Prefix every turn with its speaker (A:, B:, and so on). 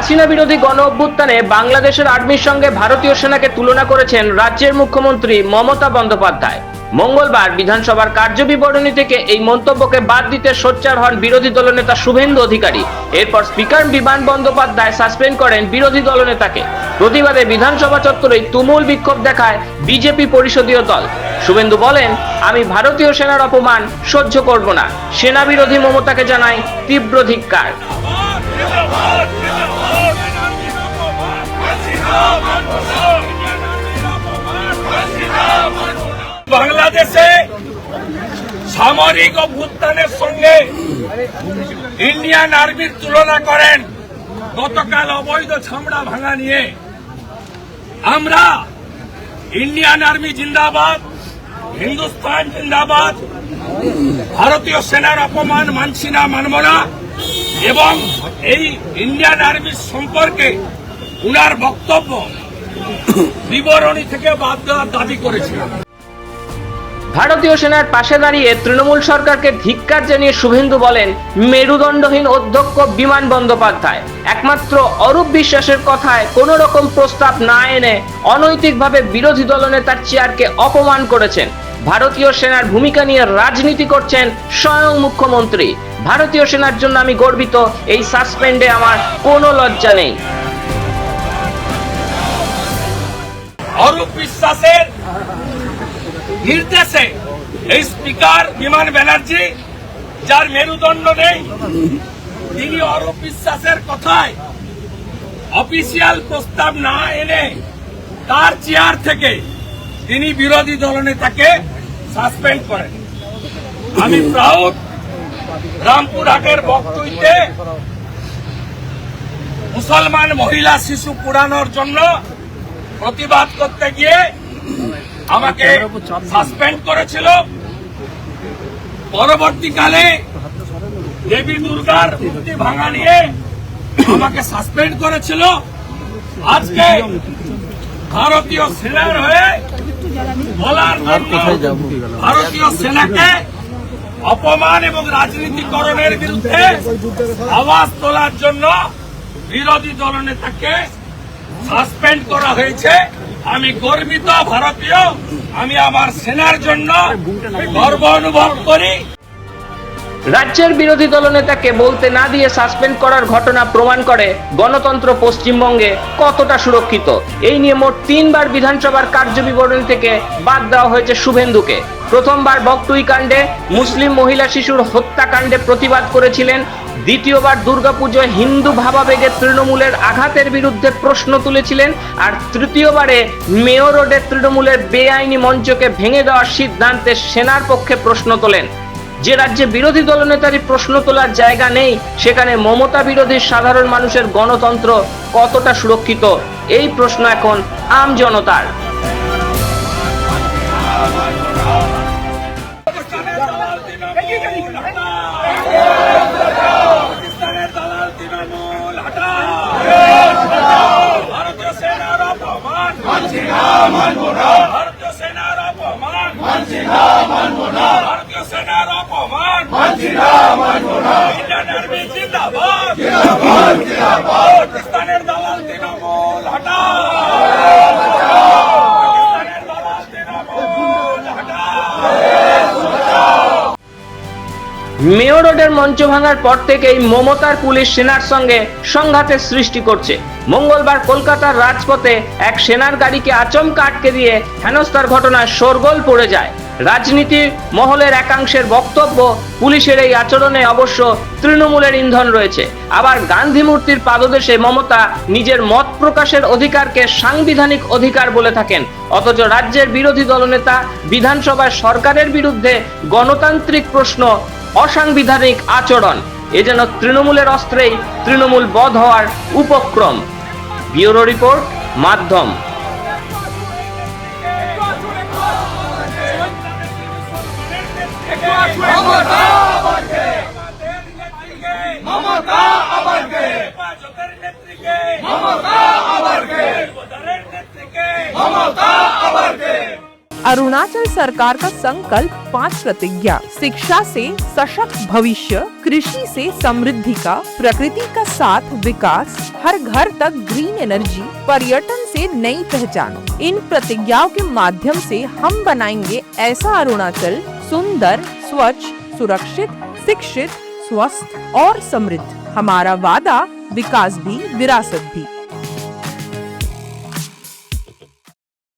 A: হাসিনা বিরোধী গণ অভ্যুত্থানে বাংলাদেশের আর্মির সঙ্গে ভারতীয় সেনাকে তুলনা করেছেন রাজ্যের মুখ্যমন্ত্রী মমতা বন্দ্যোপাধ্যায়। মঙ্গলবার বিধানসভার কার্যবিবরণী থেকে এই মন্তব্যকে বাদ দিতে সোচ্চার হন বিরোধী দলনেতা শুভেন্দু অধিকারী। এরপর স্পিকার বিমান বন্দ্যোপাধ্যায় সাসপেন্ড করেন বিরোধী দলনেতাকে। প্রতিবাদে বিধানসভা চত্বরে তুমুল বিক্ষোভ দেখায় বিজেপি পরিষদীয় দল। শুভেন্দু বলেন, আমি ভারতীয় সেনার অপমান সহ্য করব না। সেনা বিরোধী মমতাকে জানাই তীব্র ধিক্কার।
B: বাংলাদেশে সামরিক অভ্যুত্থানের সঙ্গে ইন্ডিয়ান আর্মির তুলনা করেন। গতকাল অবৈধ ছামড়া ভাঙা নিয়ে আমরা ইন্ডিয়ান আর্মি জিন্দাবাদ, হিন্দুস্তান জিন্দাবাদ, ভারতীয় সেনার অপমান মানছি না, মানব না এবং এই ইন্ডিয়ান আর্মির সম্পর্কে উনার বক্তব্য বিবরণী থেকে বাদ দেওয়ার দাবি করেছিলাম।
A: ভারতীয় সেনার পাশে দাঁড়িয়ে তৃণমূল সরকারকে ধিক্কার জানিয়ে শুভেন্দু বলেন, মেরুদণ্ডহীন অধ্যক্ষ বিমান বন্দ্যোপাধ্যায়। একমাত্র অরূপ বিশ্বাসের কথায় কোনো রকম প্রস্তাব না এনে অনৈতিকভাবে বিরোধী দলনেতার চেয়ারকে অপমান করেছেন। ভারতীয় সেনার ভূমিকা নিয়ে রাজনীতি করছেন স্বয়ং মুখ্যমন্ত্রী। ভারতীয় সেনার জন্য আমি গর্বিত, এই সাসপেন্ডে আমার কোনো লজ্জা নেই।
B: অরূপ বিশ্বাসের নির্দেশে এই স্পিকার বিমান ব্যানার্জি, যার মেরুদণ্ড নেই, তিনি অরূপ বিশ্বাসের কথায় অফিসিয়াল প্রস্তাব না এনে তার চেয়ার থেকে তিনি বিরোধী দলনেতাকে সাসপেন্ড করেন। আমি প্রাউড রামপুরহাটের বক্তব্যে মুসলমান মহিলা শিশু পুরানোর জন্য প্রতিবাদ করতে গিয়ে আমাকে সাসপেন্ড করেছিল। পরবর্তীকালে দেবী দুর্গার মূর্তি ভাঙা নিয়ে আমাকে সাসপেন্ড করেছিল। আজকে ভারতীয় সেনার হয়ে বলার ভারতীয় সেনাকে অপমান এবং রাজনীতিকরণের বিরুদ্ধে আওয়াজ তোলার জন্য বিরোধী দলনেতাকে সাসপেন্ড করা হয়েছে। আমি গর্বিত ভারতীয়, আমি আমার সেনার জন্য গর্ব অনুভব করি।
A: রাজ্যের বিরোধী দলনেতাকে বলতে না দিয়ে সাসপেন্ড করার ঘটনা প্রমাণ করে গণতন্ত্র পশ্চিমবঙ্গে কতটা সুরক্ষিত। এই নিয়ে মোট তিনবার বিধানসভার কার্যবিবরণী থেকে বাদ দেওয়া হয়েছে শুভেন্দুকে। প্রথমবার বকটুই কাণ্ডে মুসলিম মহিলা শিশুর হত্যাকাণ্ডে প্রতিবাদ করেছিলেন দ্বিতীয়বার দুর্গাপুজোয় হিন্দু ভাবাবেগে তৃণমূলের আঘাতের বিরুদ্ধে প্রশ্ন তুলেছিলেন আর তৃতীয়বারে মেয়র রোডে তৃণমূলের বেআইনি মঞ্চকে ভেঙে দেওয়ার সিদ্ধান্তে সেনার পক্ষে প্রশ্ন তোলেন। যে রাজ্যে বিরোধী দলনেতারই প্রশ্ন তোলার জায়গা নেই, সেখানে মমতা বিরোধী সাধারণ মানুষের গণতন্ত্র কতটা সুরক্ষিত? এই প্রশ্ন এখন আম জনতার
B: পাকিস্তানের দালাল তৃণমূল হটা ভারতীয় সেনার অপমান মানছি না মানব না ভারতীয় সেনার অপমান মানছি না মানব না ভারতীয় সেনার অপমান মানছি না মানব না ইন্ডিয়ান আর্মি জিন্দাবাদ জিন্দাবাদ জিন্দাবাদ পাকিস্তানের দালাল তৃণমূল
A: রোডের মঞ্চ ভাঙার পর থেকেই মমতার পুলিশ সেনার সঙ্গে সংঘাতের সৃষ্টি করছে। মঙ্গলবার কলকাতার রাজপথে এক সেনার গাড়িকে আচমকা আটকে দিয়ে হেনস্থার ঘটনায় শোরগোল পড়ে যায়। রাজনীতি মহলের একাংশের বক্তব্য, পুলিশের এই আচরণে অবশ্য তৃণমূলের ইন্ধন রয়েছে। আবার গান্ধী মূর্তির পাদদেশে মমতা নিজের মত প্রকাশের অধিকারকে সাংবিধানিক অধিকার বলে থাকেন। অথচ রাজ্যের বিরোধী দলনেতা, বিধানসভায় সরকারের বিরুদ্ধে গণতান্ত্রিক প্রশ্ন, অসাংবিধানিক আচরণ, এ যেন তৃণমূলের অস্ত্রেই তৃণমূল বধ হওয়ার উপক্রম। ব্যুরো রিপোর্ট, মাধ্যম।
C: अरुणाचल सरकार का संकल्प पाँच प्रतिज्ञा। शिक्षा से सशक्त भविष्य, कृषि से समृद्धि का, प्रकृति का साथ विकास, हर घर तक ग्रीन एनर्जी पर्यटन से नई पहचान। इन प्रतिज्ञाओं के माध्यम से हम बनाएँगे ऐसा अरुणाचल सुंदर स्वच्छ सुरक्षित शिक्षित स्वस्थ और समृद्ध। हमारा वादा विकास भी विरासत भी।